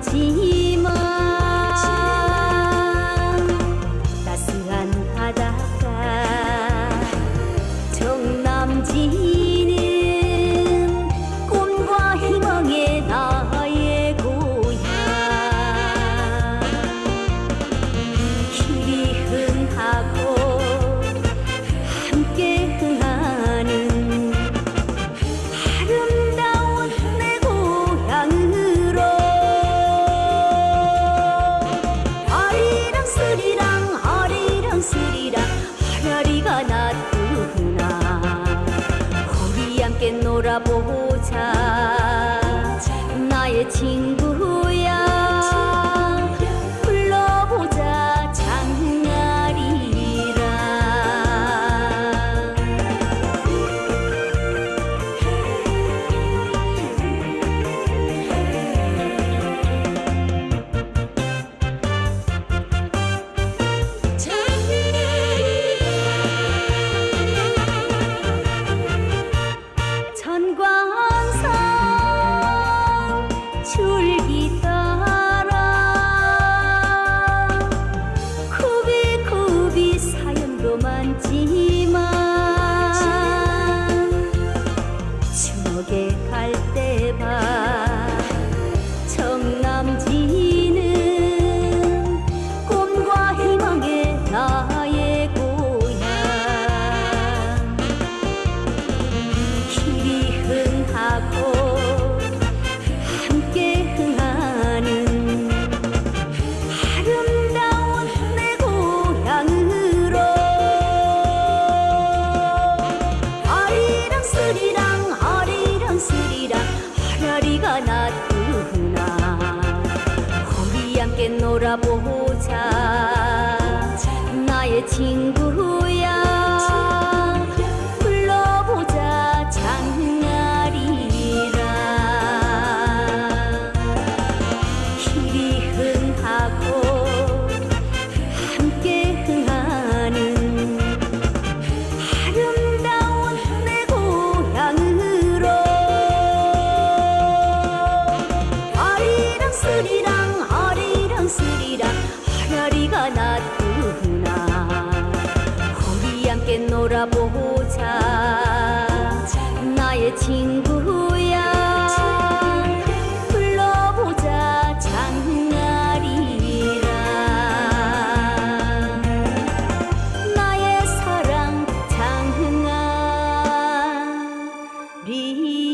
记忆的情 갈때봐 不差，那也请。 난리가 났구나. 우리 함께 놀아보자. 나의 친구야. 불러보자 장날이라. 나의 사랑 장날이